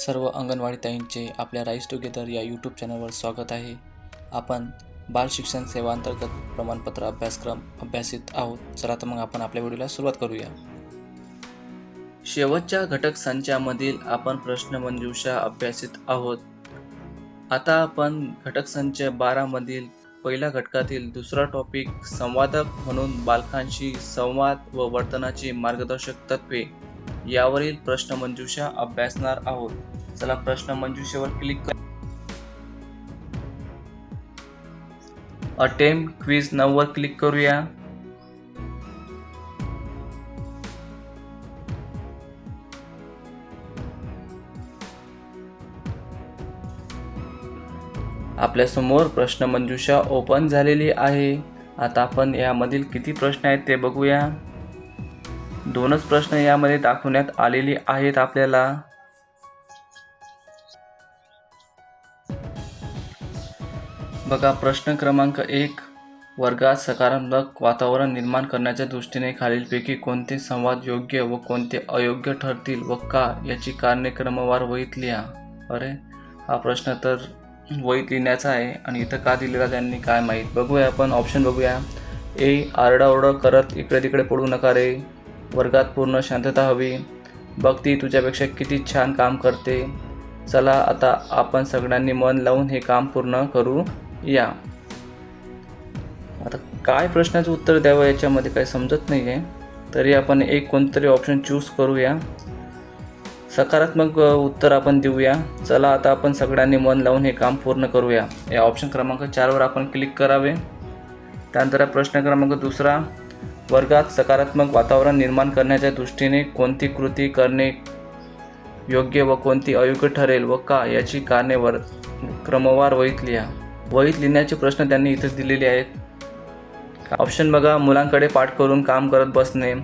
सर्व अंगणवाडी ताईंचे आपल्या rice together या यूट्यूब चॅनलवर स्वागत आहे. आपण बाल शिक्षण सेवा अंतर्गत प्रमाणपत्र अभ्यासक्रम अभ्यासित आहोत. चला तर मग आपण आपल्या व्हिडिओला सुरुवात करूया. शेवटच्या घटक संचामधील आपण प्रश्नमंजुषा अभ्यासित आहोत. आता आपण घटक संच बारामधील पहिल्या घटकातील दुसरा टॉपिक संवादक म्हणून बालकांशी संवाद व वर्तनाची मार्गदर्शक तत्वे यावरील प्रश्नमंजुषा अभ्यासणार आहोत. चला प्रश्नमंजुषेवर क्लिक कर. अटेम्प्ट क्विज नऊ वर क्लिक करूया आपल्यासमोर प्रश्नमंजुषा ओपन झालेली आहे. आता आपण यामधील किती प्रश्न आहेत ते बघूया. दोनच प्रश्न यामध्ये दाखवण्यात आलेली आहेत आपल्याला. बघा प्रश्न क्रमांक एक वर्गात सकारात्मक वातावरण निर्माण करण्याच्या दृष्टीने खालीलपैकी कोणते संवाद योग्य व कोणते अयोग्य ठरतील व का याची कारणे क्रमवार वहीत लिहा. अरे हा प्रश्न तर वहीत लिहिण्याचा आहे आणि इथं का दिलेला त्यांनी काय माहीत? बघूया आपण ऑप्शन बघूया. ए आरडाओरडा करत इकडे तिकडे पडू नका रे. वर्गात पूर्ण शांतता हवी. बघ ती तुझ्यापेक्षा किती छान काम करते. चला आता आपण सगळ्यांनी मन लावून हे काम पूर्ण करू या. आता काय प्रश्नाचं उत्तर द्यावं याच्यामध्ये काही समजत नाही आहे तरी आपण एक कोणतरी ऑप्शन चूज करूया. सकारात्मक उत्तर आपण देऊया. चला आता आपण सगळ्यांनी मन लावून हे काम पूर्ण करूया. या ऑप्शन क्रमांक चारवर आपण क्लिक करावे. त्यानंतर प्रश्न क्रमांक दुसरा. वर्गात सकारात्मक वातावरण निर्माण करण्याच्या दृष्टीने कोणती कृती करणे योग्य व कोणती अयोग्य ठरेल व का याची कारणे वर क्रमवार वहीत लिहा. वहीत लिहिण्याचे प्रश्न त्यांनी इथे दिलेले आहेत. ऑप्शन बघा मुलांकडे पाठ करून काम करत बसणे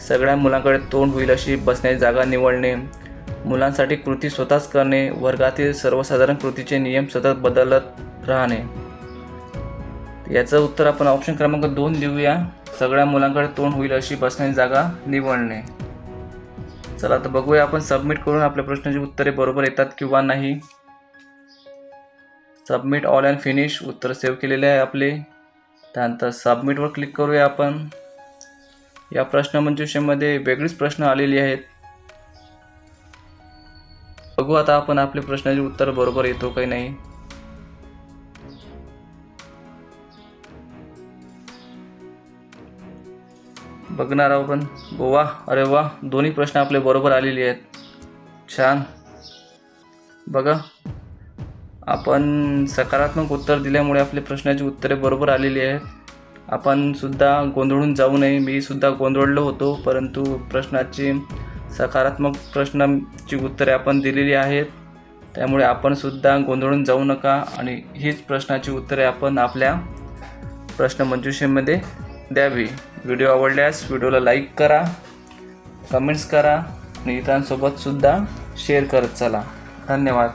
सगळ्या मुलांकडे तोंड होईल अशी बसण्याची जागा निवडणे मुलांसाठी कृती स्वतःच करणे वर्गातील सर्वसाधारण कृतीचे नियम सतत बदलत राहणे. याचं उत्तर आपण ऑप्शन क्रमांक दोन देऊया. सगळ्या मुलांकडे तोंड होईल अशी बसण्याची जागा निवडणे. चला आता बघूया आपण सबमिट करून आपल्या प्रश्नाची उत्तरे बरोबर येतात किंवा नाही. सबमिट ऑल अँड फिनिश उत्तर सेव्ह केलेले आहे आपले. त्यानंतर सबमिटवर क्लिक करूया आपण. या प्रश्नमंजुषेमध्ये वेगळीच प्रश्न आलेली आहेत. बघू आता आपण आपल्या प्रश्नाचे उत्तर बरोबर येतो काही नाही. बघणार आहोत पण वा अरे वा दोन्ही प्रश्न आपले बरोबर आलेले आहेत. छान. बघा. आपण सकारात्मक उत्तर दिल्यामुळे आपले प्रश्नाची उत्तरे बरोबर आलेली आहेत. आपण सुद्धा गोंधळून जाऊ नये. मी सुद्धा गोंधळलो होतो परंतु प्रश्नाची सकारात्मक प्रश्नाची उत्तरे आपण दिलेली आहेत. त्यामुळे आपण सुद्धा गोंधळून जाऊ नका आणि हीच प्रश्नाची उत्तरे आपण आपल्या प्रश्नमंजुषेमध्ये द्यावी. व्हिडिओ आवडल्यास व्हिडिओला लाईक करा कमेंट्स करा आणि इतरांसोबतसुद्धा शेअर करत चला. धन्यवाद.